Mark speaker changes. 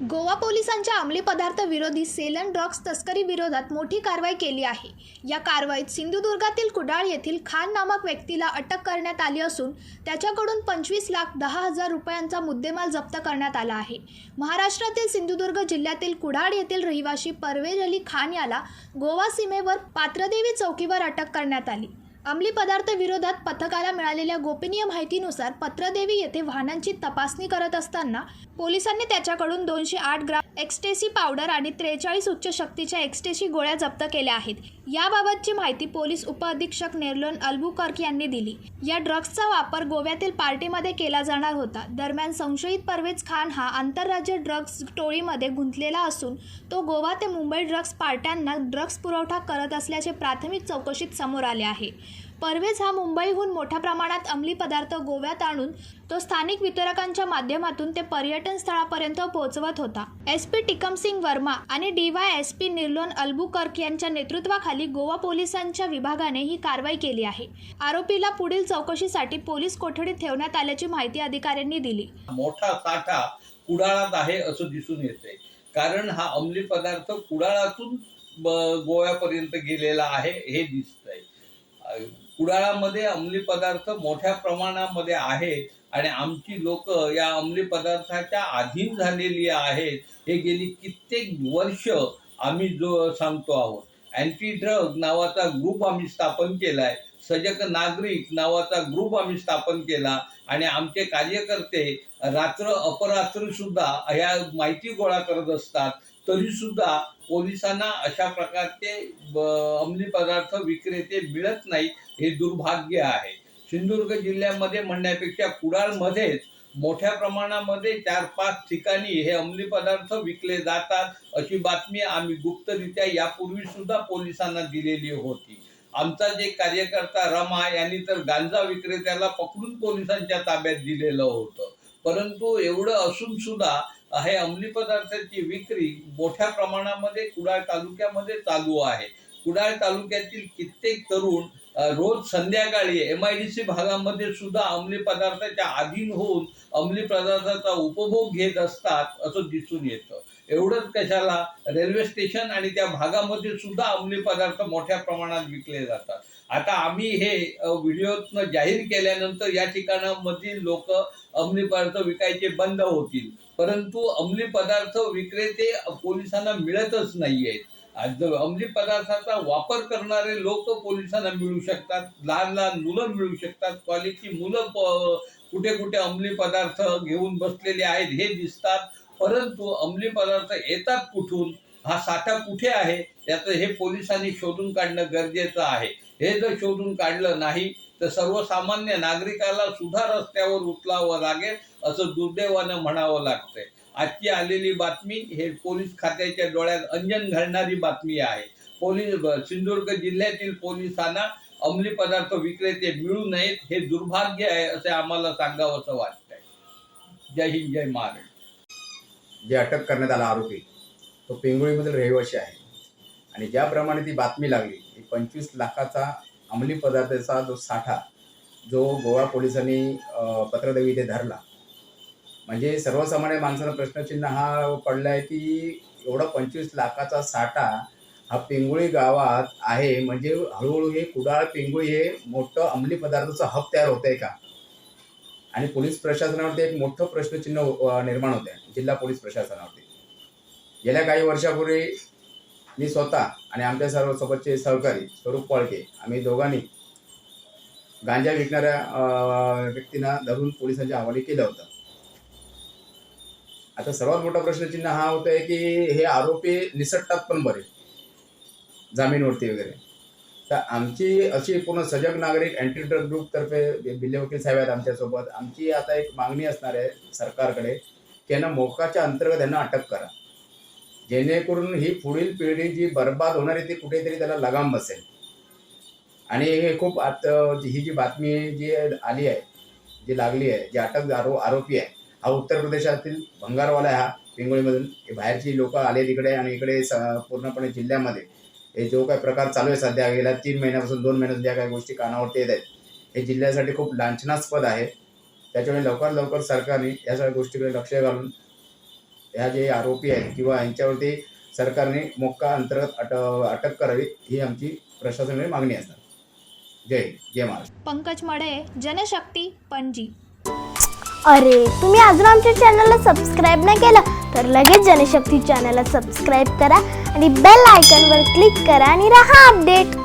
Speaker 1: गोवा पोलिसांच्या अंमली पदार्थ विरोधी सेलन ड्रग्ज तस्करी विरोधात मोठी कारवाई केली आहे. या कारवाईत सिंधुदुर्गातील कुडाळ येथील खान नामक व्यक्तीला अटक करण्यात आली असून त्याच्याकडून पंचवीस लाख दहा हजार रुपयांचा मुद्देमाल जप्त करण्यात आला आहे. महाराष्ट्रातील सिंधुदुर्ग जिल्ह्यातील कुडाळ येथील रहिवासी परवेज अली खान याला गोवा सीमेवर पात्रदेवी चौकीवर अटक करण्यात आली. अंमली पदार्थ विरोधात पथकाला मिळालेल्या गोपनीय माहितीनुसार पत्रदेवी येथे वाहनांची तपासणी करत असताना पोलिसांनी त्याच्याकडून दोनशे आठ ग्राम एक्स्टेसी पावडर आणि त्रेचाळीस उच्च शक्तीच्या एक्स्टेसी गोळ्या जप्त केल्या आहेत. याबाबतची माहिती पोलीस उपअधीक्षक नेर्लोन अल्बुकर्क यांनी दिली. या ड्रग्जचा वापर गोव्यातील पार्टीमध्ये केला जाणार होता. दरम्यान संशयित परवेज खान हा आंतरराज्य ड्रग्ज टोळीमध्ये गुंतलेला असून तो गोवा ते मुंबई ड्रग्ज पार्ट्यांना ड्रग्ज पुरवठा करत असल्याचे प्राथमिक चौकशीत समोर आले आहे. परवेज हा मुंबईहून मोठ्या प्रमाणात अंमली पदार्थ गोव्यात आणून तो स्थानिक वितरकांच्या माध्यमातून ते पर्यटन स्थळापर्यंत पोहोचवत होता. एस पी टिकमसिंग वर्मा आणि D Y S P Nirlon Albuquerque यांच्या नेतृत्वाखाली गोवा पोलिसांच्या विभागाने ही कारवाई केली आहे. आरोपीला पुढील चौकशीसाठी पोलीस कोठडीत ठेवण्यात आल्याची माहिती अधिकाऱ्यांनी दिली.
Speaker 2: मोठा साठा कुडाळात आहे असं दिसून येते कारण हा अंमली पदार्थ कुडाळातून गोव्यापर्यंत गेलेला आहे हे दिसतंय. कुडाळामध्ये अंमली पदार्थ मोठ्या प्रमाणामध्ये आहे आणि आमची लोक या अंमली पदार्थाच्या अधीन झालेली आहेत. हे गेली कित्येक वर्ष आम्ही जो सांगतो आहोत. अँटी ड्रग नावाचा ग्रुप आम्ही स्थापन केलाय. सजग नागरिक नावाचा ग्रुप आम्ही स्थापन केला. आणि आमचे कार्यकर्ते रात्र अपरात्र सुद्धा ह्या माहिती गोळा करत असतात. तरी सुद्धा पोलिसांना अशा प्रकारचे अंमली पदार्थ विक्रेते मिळत नाहीत हे दुर्भाग्य आहे. सिंधुदुर्ग जिल्ह्यामध्ये म्हणण्यापेक्षा कुडाळमध्येच मोठ्या प्रमाणामध्ये चार पाच ठिकाणी हे अंमली पदार्थ विकले जातात अशी बातमी आम्ही गुप्तरित्या यापूर्वी सुद्धा पोलिसांना दिलेली होती. आमचा जे कार्यकर्ता रमा यांनी तर गांजा विक्रेत्याला पकडून पोलिसांच्या ताब्यात दिलेलं होतं. परंतु एवढं असून सुद्धा हे अंमली पदार्थाची विक्री मोठ्या प्रमाणामध्ये कुडाळ तालुक्यामध्ये चालू आहे. कुडाळ तालुक्यातील कित्येक तरुण रोज संध्याकाळी एम आय डी सी भागामध्ये सुद्धा अंमली पदार्थाच्या अधीन होऊन अंमली पदार्थाचा उपभोग घेत असतात असं दिसून येतं. एवढंच कशाला? रेल्वे स्टेशन आणि त्या भागामध्ये सुद्धा अंमली पदार्थ मोठ्या प्रमाणात विकले जातात. आता आम्ही हे व्हिडिओ जाहीर केल्यानंतर या ठिकाणामधील लोक अंमली पदार्थ विकायचे बंद होतील. परंतु अंमली पदार्थ विक्रेते पोलिसांना मिळतच नाही आज अंमली पदार्थाचा वापर करणारे लोक पोलिसांना मिळू शकतात लहान लहान मुलं मिळू शकतात कॉलेजची मुलं कुठे कुठे अंमली पदार्थ घेऊन बसलेले आहेत हे दिसतात. परंतु अंमली पदार्थ येतात कुठून? हा साठा कुठे आहे? याचं हे पोलिसांनी शोधून काढणं गरजेचं आहे. हे जर शोधून काढलं नाही तर सर्वसामान्य नागरिकाला सुद्धा रस्त्यावर उचलावं लागेल असं दुर्दैवानं म्हणावं लागतंय. आजची आलेली बातमी हे पोलीस खात्याच्या डोळ्यात अंजन घालणारी बातमी आहे. पोलीस सिंधुदुर्ग जिल्ह्यातील पोलिसांना अंमली पदार्थ विक्रेते मिळू नयेत हे दुर्भाग्य आहे असे आम्हाला सांगावं असं वाटतंय. जय हिंद जय महाराष्ट्र.
Speaker 3: जे अटक करण्यात आला आरोपी तो पिंगुळीमधील रहिवासी आहे. आणि ज्याप्रमाणे ती बातमी लागली की पंचवीस लाखाचा अंमली पदार्थाचा जो साठा जो गोवा पोलिसांनी पत्रदेवी इथे धरला. म्हणजे सर्वसामान्य माणसाला प्रश्नचिन्ह हा पडला आहे की एवढा पंचवीस लाखाचा साठा हा पिंगुळी गावात आहे. म्हणजे हळूहळू हे कुडाळ पिंगुळी हे मोठं अंमली पदार्थाचं हब तयार होत आहे का? आणि पोलीस प्रशासनावरती एक मोठं प्रश्नचिन्ह निर्माण निर्माण आहे जिल्हा पोलीस प्रशासनावरती. गेल्या काही वर्षापूर्वी मी स्वतः आणि आमच्या सर्व सोबतचे सहकारी स्वरूप पळके आम्ही दोघांनी गांजा विकणाऱ्या व्यक्तींना धरून पोलिसांच्या हवाली केलं होतं. आता सर्वात मोठा प्रश्नचिन्ह हा होत आहे की हे आरोपी निसटतात पण बरे जामीनवरती वगैरे. तर आमची अशी पूर्ण सजग नागरिक अँटी ड्रग ग्रुपतर्फे बिल्ले वकील साहेब आहेत आमच्यासोबत. आमची आता एक मागणी असणार आहे सरकारकडे की यांना मोकाच्या अंतर्गत यांना अटक करा. जेणेकरून ही पुढील पिढी जी बर्बाद होणार आहे ती कुठेतरी त्याला लगाम बसेल. आणि हे खूप आता ही जी बातमी जी आली आहे जी लागली आहे जी अटक आरो आरोपी आहे हा उत्तर प्रदेशातील भंगारवाला हा पिंगोळीमधून हे बाहेरची लोक आले तिकडे आणि इकडे स पूर्णपणे जिल्ह्यामध्ये. हे जो काही प्रकार चालू आहे सध्या गेल्या तीन महिन्यापासून दोन महिन्यापासून ज्या काही गोष्टी कानावरती येत आहेत हे जिल्ह्यासाठी खूप लांछनास्पद आहे. त्याच्यामुळे लवकर लवकर सरकारने या सगळ्या गोष्टीकडे लक्ष घालून ह्या जे आरोपी आहेत किंवा यांच्यावरती सरकारने मोक्का अंतर्गत अट अटक करावी ही आमची प्रशासनाने मागणी असणार. जय जय महाराष्ट्र.
Speaker 1: पंकज मडे जनशक्ती पणजी.
Speaker 4: अरे तुम्ही अजून आमच्या चॅनलला सबस्क्राईब नाही केलं तर लगेच जनशक्ती चॅनलला सबस्क्राईब करा आणि बेल आयकॉनवर क्लिक करा आणि राहा अपडेट